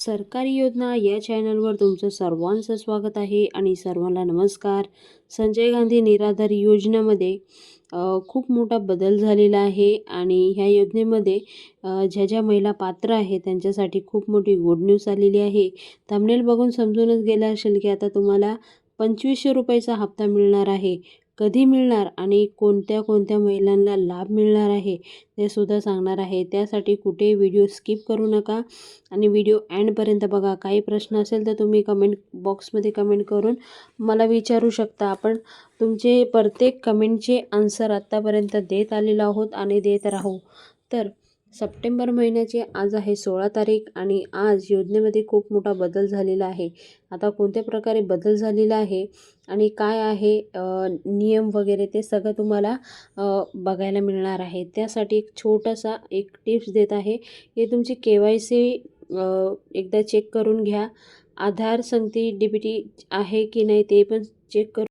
सरकारी योजना या चॅनलवर तुमचं सर्वांचं स्वागत आहे आणि सर्वांना नमस्कार. संजय गांधी निराधार योजनेमध्ये खूप मोठा बदल झालेला आहे आणि ह्या योजनेमध्ये ज्या ज्या महिला पात्र आहे त्यांच्यासाठी खूप मोठी गुड न्यूज आलेली आहे. थंबनेल बघून समजूनच गेला असेल की आता तुम्हाला पंचवीसशे रुपयाचा हप्ता मिळणार आहे. कधी मिळणार आणि कोणत्या कोणत्या महिलांना लाभ मिळणार आहे ते सुद्धा सांगणार आहे. त्यासाठी कुठेही व्हिडिओ स्किप करू नका आणि व्हिडिओ एंडपर्यंत बघा. काही प्रश्न असेल तर तुम्ही कमेंट बॉक्समध्ये कमेंट करून मला विचारू शकता. आपण तुमचे प्रत्येक कमेंटचे आन्सर आत्तापर्यंत देत आलेलो आहोत आणि देत राहू. तर सप्टेंबर महिन्याची आज आहे सोळा तारीख आणि आज योजनेमध्ये खूप मोठा बदल झालेला आहे. आता कोणत्या प्रकारे बदल झालेला आहे आणि काय आहे नियम वगैरे ते सगळं तुम्हाला बघायला मिळणार आहे. त्यासाठी एक छोटासा एक टिप्स देत आहे की तुमची के वाय सी एकदा चेक करून घ्या. आधार संगती डी बी टी आहे की नाही ते पण चेक करून